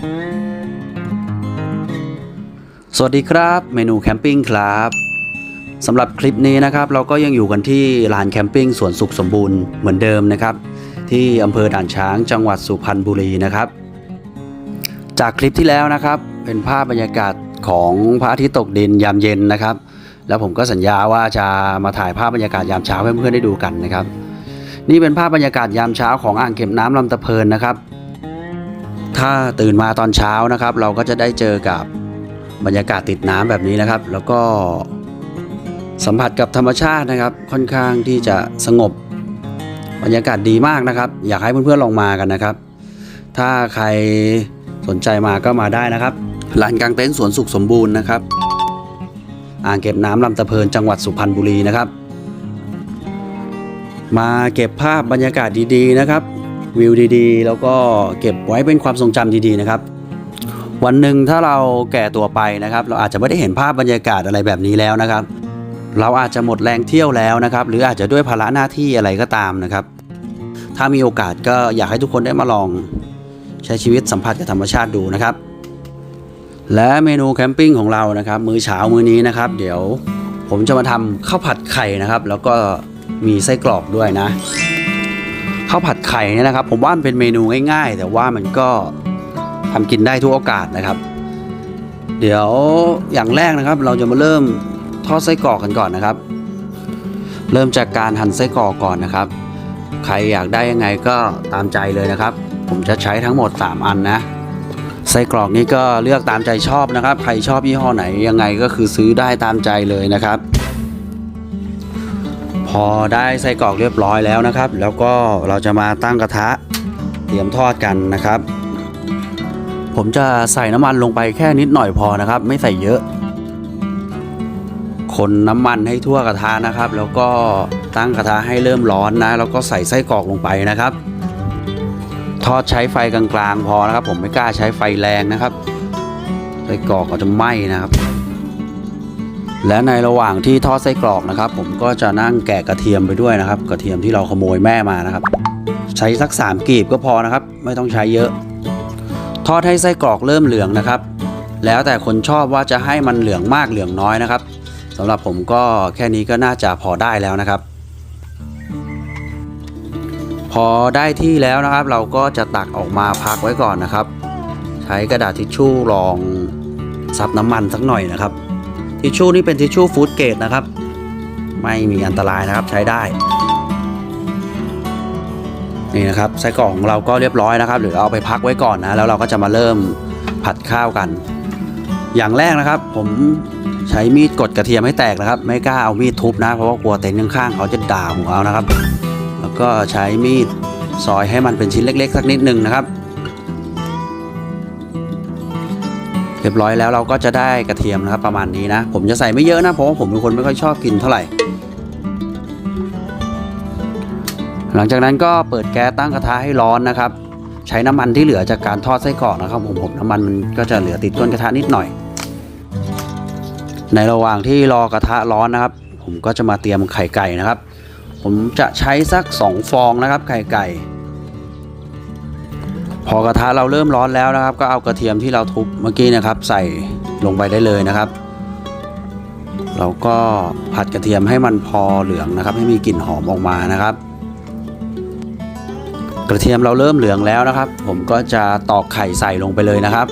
สวัสดีครับ เมนูแคมปิ้งครับสำหรับคลิปนี้นะครับ เราก็ยังอยู่กันที่ลานแคมปิ้งสวนสุขสมบูรณ์เหมือนเดิมนะครับ ที่อำเภอด่านช้างจังหวัดสุพรรณบุรีนะครับ จากคลิปที่แล้วนะครับ เป็นภาพบรรยากาศของพระอาทิตย์ตกดินยามเย็นนะครับ แล้วผมก็สัญญาว่าจะมาถ่ายภาพบรรยากาศยามเช้าให้เพื่อนๆได้ดูกันนะครับ นี่เป็นภาพบรรยากาศยามเช้าของอ่างเก็บน้ำลำตะเพินนะครับ ถ้าตื่นมาตอนเช้านะครับ เราก็จะได้เจอกับบรรยากาศติดน้ำแบบนี้นะครับ แล้วก็สัมผัสกับธรรมชาตินะครับ ค่อนข้างที่จะสงบบรรยากาศดีมากนะครับ อยากให้เพื่อนๆลองมากันนะครับ ถ้าใครสนใจมาก็มาได้นะครับลานกลางเต็นท์สวนสุขสมบูรณ์นะครับ อ่างเก็บน้ำลำตะเพินจังหวัดสุพรรณบุรีนะครับ มาเก็บภาพบรรยากาศดีๆนะครับ วิวดีๆ แล้วก็เก็บไว้เป็นความทรงจำดีๆนะครับวันหนึ่งถ้าเราแก่ตัวไปนะครับ เราอาจจะไม่ได้เห็นภาพบรรยากาศอะไรแบบนี้แล้วนะครับ เราอาจจะหมดแรงเที่ยวแล้วนะครับ หรืออาจจะด้วยภาระหน้าที่อะไรก็ตามนะครับ ถ้ามีโอกาสก็อยากให้ทุกคนได้มาลองใช้ชีวิตสัมผัสกับธรรมชาติดูนะครับ และเมนูแคมปิ้งของเรานะครับ มื้อเช้ามื้อนี้นะครับ เดี๋ยวผมจะมาทำข้าวผัดไข่นะครับ แล้วก็มีไส้กรอกด้วยนะ ข้าวผัดไข่เนี่ยนะครับ ผมว่ามันเป็นเมนูง่าย ๆ แต่ว่ามันก็ทำกินได้ทุกโอกาสนะครับ เดี๋ยวอย่างแรกนะครับ เราจะมาเริ่มทอดไส้กรอกกันก่อนนะครับ เริ่มจากการหั่นไส้กรอกก่อนนะครับ ใครอยากได้ยังไงก็ตามใจเลยนะครับ ผมจะใช้ทั้งหมด 3 อันนะไส้กรอกนี้ก็เลือกตามใจชอบนะครับ ใครชอบยี่ห้อไหนยังไงก็คือซื้อได้ตามใจเลยนะครับ พอได้ไส้กรอกเรียบร้อยแล้วนะครับ แล้วก็เราจะมาตั้งกระทะเตรียมทอดกันนะครับ ผมจะใส่น้ำมันลงไปแค่นิดหน่อยพอนะครับ ไม่ใส่เยอะ คนน้ำมันให้ทั่วกระทะนะครับ แล้วก็ตั้งกระทะให้เริ่มร้อนนะ แล้วก็ใส่ไส้กรอกลงไปนะครับ ทอดใช้ไฟกลางๆพอนะครับ ผมไม่กล้าใช้ไฟแรงนะครับ ไส้กรอกก็จะไหม้นะครับ และในระหว่างที่ทอดไส้กรอกนะครับ ผมก็จะนั่งแกะกระเทียมไปด้วยนะครับ กระเทียมที่เราขโมยแม่มานะครับ ใช้สัก 3กีบก็พอนะครับ ไม่ต้องใช้เยอะ ทอดให้ไส้กรอกเริ่มเหลืองนะครับ แล้วแต่คนชอบว่าจะให้มันเหลืองมากเหลืองน้อยนะครับสำหรับผมก็แค่นี้ก็น่าจะพอได้แล้วนะครับ พอได้ที่แล้วนะครับ เราก็จะตักออกมาพักไว้ก่อนนะครับ ใช้กระดาษทิชชู่รองซับน้ำมันสักหน่อยนะครับ ทิชชู่นี่เป็นทิชชู่ฟู้ดเกรดนะครับ ไม่มีอันตรายนะครับใช้ได้นี่นะครับไส้กรอกของเราก็เรียบร้อยนะครับหรือเอาไปพักไว้ก่อนนะแล้วเราก็จะมาเริ่มผัดข้าวกัน อย่างแรกนะครับ ผมใช้มีดกดกระเทียมให้แตกนะครับ ไม่กล้าเอามีดทุบนะ เพราะว่ากลัวเต็นท์ข้างๆเขาจะด่าผมเอานะครับ แล้วก็ใช้มีดซอยให้มันเป็นชิ้นเล็ก ๆ สักนิดหนึงนะครับ เรียบร้อยแล้วเราก็จะได้กระเทียมนะครับประมาณนี้นะ ผมจะใส่ไม่เยอะนะเพราะว่าผมเป็นคนไม่ค่อยชอบกินเท่าไหร่ หลังจากนั้นก็เปิดแก๊สตั้งกระทะให้ร้อนนะครับ ใช้น้ำมันที่เหลือจากการทอดไส้กรอกนะครับผมผมน้ำมันมันก็จะเหลือติดก้นกระทะนิดหน่อย ในระหว่างที่รอกระทะร้อนนะครับ ผมก็จะมาเตรียมไข่ไก่นะครับ ผมจะใช้สัก 2 ฟองนะครับไข่ไก่ พอกระทะเราเริ่มร้อนแล้วนะครับ ก็เอากระเทียมที่เราทุบเมื่อกี้นะครับ ใส่ลงไปได้เลยนะครับ เราก็ผัดกระเทียมให้มันพอเหลืองนะครับ ให้มีกลิ่นหอมออกมานะครับ กระเทียมเราเริ่มเหลืองแล้วนะครับ ผมก็จะตอกไข่ใส่ลงไปเลยนะครับ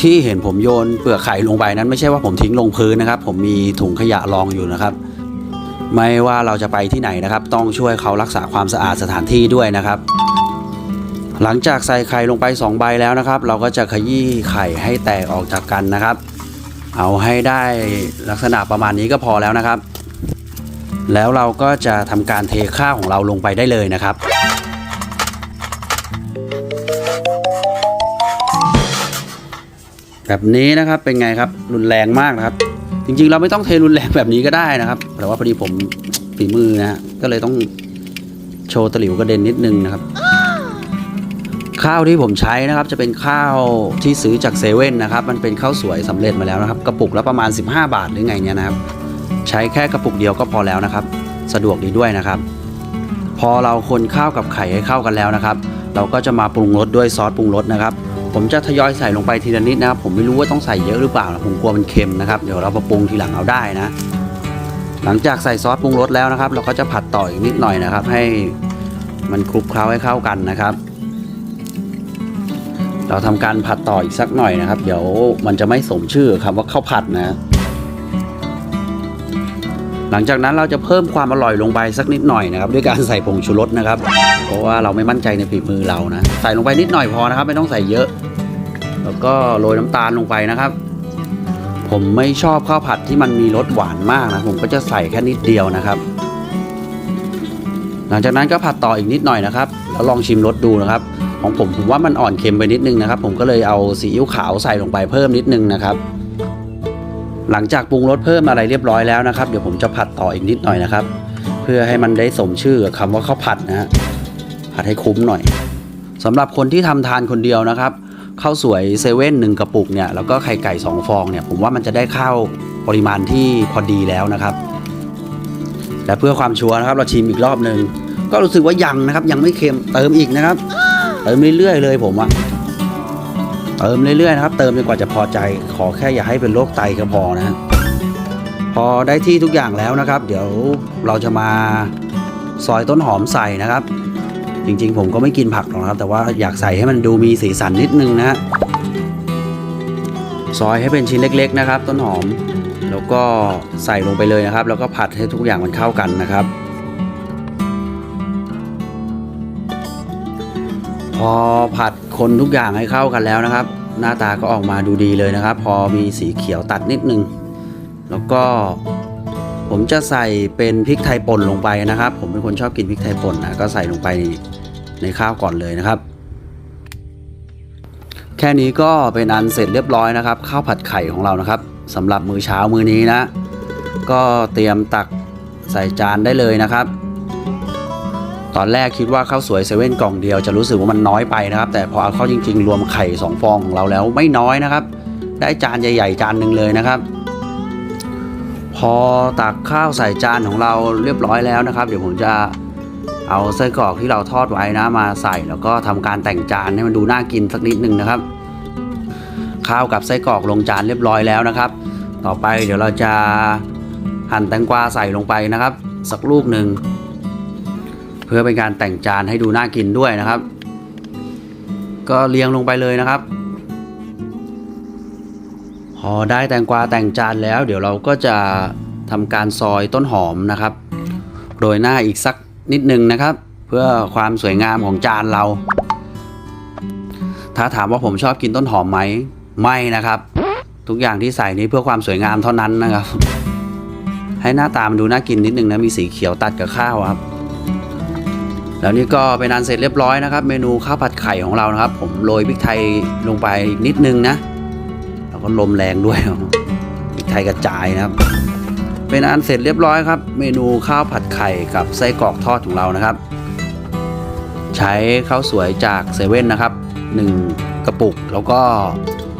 ที่เห็นผมโยนเปลือกไข่ลงไปนั้นไม่ใช่ว่าผมทิ้งลงพื้นนะครับ ผมมีถุงขยะรองอยู่นะครับ ไม่ว่าเราจะไปที่ไหนนะครับ ต้องช่วยเขารักษาความสะอาดสถานที่ด้วยนะครับ หลังจากใส่ไข่ลงไป 2 ใบแล้วนะครับ เราก็จะขยี้ไข่ให้แตกออกจากกันนะครับ เอาให้ได้ลักษณะประมาณนี้ก็พอแล้วนะครับ แล้วเราก็จะทำการเทข้าวของเราลงไปได้เลยนะครับแบบนี้นะครับเป็นไงครับรุนแรงมากนะครับ จริงๆ เราไม่ต้องเทรุนแรงแบบนี้ก็ได้นะครับ แต่ว่าพอดีผมฝีมือนะฮะก็เลยต้องโชว์ตะหลิวกระเด็นนิดนึงนะครับ ข้าวที่ผมใช้นะครับจะเป็นข้าวที่ซื้อจากเซเว่นนะครับมันเป็นข้าวสวยสำเร็จมาแล้วนะครับกระปุกละประมาณ 15 บาทหรือไงเนี่ยนะครับ ใช้แค่กระปุกเดียวก็พอแล้วนะครับ สะดวกดีด้วยนะครับ พอเราคนข้าวกับไข่ให้เข้ากันแล้วนะครับ เราก็จะมาปรุงรสด้วยซอสปรุงรสนะครับ ผมจะทยอยใส่ลงไปทีละนิดนะครับ ผมไม่รู้ว่าต้องใส่เยอะหรือเปล่านะผมกลัวมันเค็มนะครับเดี๋ยวเรามาปรุงทีหลังเอาได้นะ หลังจากใส่ซอสปรุงรสแล้วนะครับ เราก็จะผัดต่ออีกนิดหน่อยนะครับ ให้มันคลุกเคล้าให้เข้ากันนะครับ เราทำการผัดต่ออีกสักหน่อยนะครับ เดี๋ยวมันจะไม่สมชื่อคำว่าข้าวผัดนะ หลังจากนั้นเราจะเพิ่มความอร่อยลงไปสักนิดหน่อยนะครับ ด้วยการใส่ผงชูรสนะครับ เพราะว่าเราไม่มั่นใจในฝีมือเรานะ ใส่ลงไปนิดหน่อยพอนะครับ ไม่ต้องใส่เยอะ แล้วก็โรยน้ำตาลลงไปนะครับ ผมไม่ชอบข้าวผัดที่มันมีรสหวานมากนะ ผมก็จะใส่แค่นิดเดียวนะครับหลังจากนั้นก็ผัดต่ออีกนิดหน่อยนะครับ แล้วลองชิมรสดูนะครับ ของผมผมว่ามันอ่อนเค็มไปนิดนึงนะครับ ผมก็เลยเอาซีอิ๊วขาวใส่ลงไปเพิ่มนิดนึงนะครับ หลังจากปรุงรสเพิ่มอะไรเรียบร้อยแล้วนะครับ เดี๋ยวผมจะผัดต่ออีกนิดหน่อยนะครับ เพื่อให้มันได้สมชื่อกับคำว่าข้าวผัดนะฮะผัดให้คุ้มหน่อยสำหรับคนที่ทำทานคนเดียวนะครับข้าวสวยเซเว่นหนึ่งกระปุกเนี่ยแล้วก็ไข่ไก่สองฟองเนี่ยผมว่ามันจะได้ข้าวปริมาณที่พอดีแล้วนะครับ และเพื่อความชัวร์นะครับ เราชิมอีกรอบหนึ่งก็รู้สึกว่ายังนะครับ ยังไม่เค็มเติมอีกนะครับ เติมเรื่อยๆเลยผมอะเติมเรื่อยๆนะครับ เติมจนกว่าจะพอใจ ขอแค่อย่าให้เป็นโรคไตก็พอนะฮะพอได้ที่ทุกอย่างแล้วนะครับ เดี๋ยวเราจะมาซอยต้นหอมใส่นะครับ จริงๆ ผมก็ไม่กินผักหรอกนะครับ แต่ว่าอยากใส่ให้มันดูมีสีสันนิดนึงนะฮะซอยให้เป็นชิ้นเล็ก ๆ นะครับ ต้นหอม แล้วก็ใส่ลงไปเลยนะครับ แล้วก็ผัดให้ทุกอย่างมันเข้ากันนะครับ พอผัดคนทุกอย่างให้เข้ากันแล้วนะครับ หน้าตาก็ออกมาดูดีเลยนะครับ พอมีสีเขียวตัดนิดนึง แล้วก็ผมจะใส่เป็นพริกไทยป่นลงไปนะครับ ผมเป็นคนชอบกินพริกไทยป่นนะก็ใส่ลงไปในข้าวก่อนเลยนะครับ แค่นี้ก็เป็นอันเสร็จเรียบร้อยนะครับข้าวผัดไข่ของเรานะครับสำหรับมื้อเช้ามื้อนี้นะ ก็เตรียมตักใส่จานได้เลยนะครับ ตอนแรกคิดว่าข้าวสวยเซเว่นกล่องเดียวจะรู้สึกว่ามันน้อยไปนะครับ แต่พอเอาเข้าจริง ๆ รวมไข่สองฟองของเราแล้วไม่น้อยนะครับ ได้จานใหญ่ ๆ จานหนึ่งเลยนะครับ พอตักข้าวใส่จานของเราเรียบร้อยแล้วนะครับ เดี๋ยวผมจะเอาไส้กรอกที่เราทอดไว้นะมาใส่แล้วก็ทำการแต่งจานให้มันดูน่ากินสักนิดนึงนะครับ ข้าวกับไส้กรอกลงจานเรียบร้อยแล้วนะครับ ต่อไปเดี๋ยวเราจะหั่นแตงกวาใส่ลงไปนะครับ สักลูกหนึ่ง เพื่อเป็นการแต่งจานให้ดูน่ากินด้วยนะครับ ก็เรียงลงไปเลยนะครับ พอได้แตงกวาแต่งจานแล้ว เดี๋ยวเราก็จะทำการซอยต้นหอมนะครับ โรยหน้าอีกสักนิดนึงนะครับ เพื่อความสวยงามของจานเรา ถ้าถามว่าผมชอบกินต้นหอมไหมไม่นะครับ ทุกอย่างที่ใส่นี้เพื่อความสวยงามเท่านั้นนะครับ ให้หน้าตามันดูน่ากินนิดนึงนะมีสีเขียวตัดกับข้าวครับ แล้วนี่ก็เป็นอันเสร็จเรียบร้อยนะครับ เมนูข้าวผัดไข่ของเรานะครับ ผมโรยพริกไทยลงไปนิดนึงนะแล้วก็ลมแรงด้วยพริกไทยกระจายนะครับ เป็นอันเสร็จเรียบร้อยครับ เมนูข้าวผัดไข่กับไส้กรอกทอดของเรานะครับ ใช้ข้าวสวยจากเซเว่นนะครับ1กระปุกแล้วก็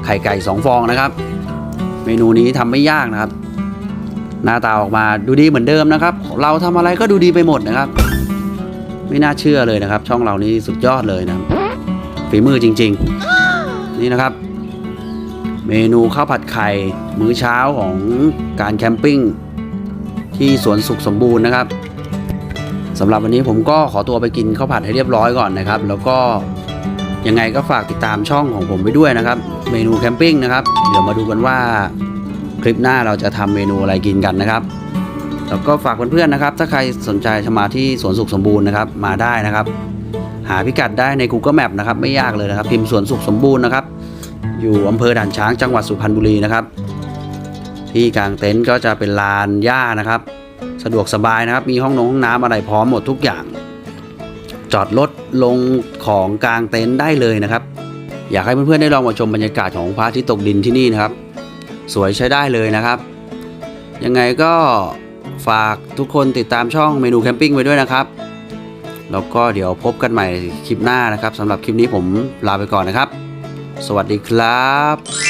ไข่ไก่ 2 ฟองนะครับ เมนูนี้ทำไม่ยากนะครับ หน้าตาออกมาดูดีเหมือนเดิมนะครับ เราทำอะไรก็ดูดีไปหมดนะครับ ไม่น่าเชื่อเลยนะครับ ช่องเรานี่สุดยอดเลยนะฝีมือจริง ๆ นี่นะครับ เมนูข้าวผัดไข่มื้อเช้าของการแคมปิ้งที่สวนสุขสมบูรณ์นะครับสำหรับวันนี้ผมก็ขอตัวไปกินข้าวผัดให้เรียบร้อยก่อนนะครับ แล้วก็ยังไงก็ฝากติดตามช่องของผมไปด้วยนะครับ เมนูแคมปิ้งนะครับ เดี๋ยวมาดูกันว่าคลิปหน้าเราจะทำเมนูอะไรกินกันนะครับ แล้วก็ฝากเพื่อนๆนะครับ ถ้าใครสนใจจะมาที่สวนสุขสมบูรณ์นะครับมาได้นะครับ หาพิกัดได้ใน Google Map นะครับ ไม่ยากเลยนะครับพิมพ์สวนสุขสมบูรณ์นะครับ อยู่อำเภอด่านช้างจังหวัดสุพรรณบุรีนะครับ ที่กลางเต็นท์ก็จะเป็นลานหญ้านะครับ สะดวกสบายนะครับ มีห้องนงห้องน้ำอะไรพร้อมหมดทุกอย่าง จอดรถลงของกลางเต็นท์ได้เลยนะครับ อยากให้เพื่อนๆได้ลองมาชมบรรยากาศของพระอาทิตย์ตกดินที่นี่นะครับ สวยใช้ได้เลยนะครับ ยังไงก็ ฝากทุกคนติดตามช่องเมนูแคมปิ้งไว้ด้วยนะครับ แล้วก็เดี๋ยวพบกันใหม่คลิปหน้านะครับสำหรับคลิปนี้ผมลาไปก่อนนะครับ สวัสดีครับ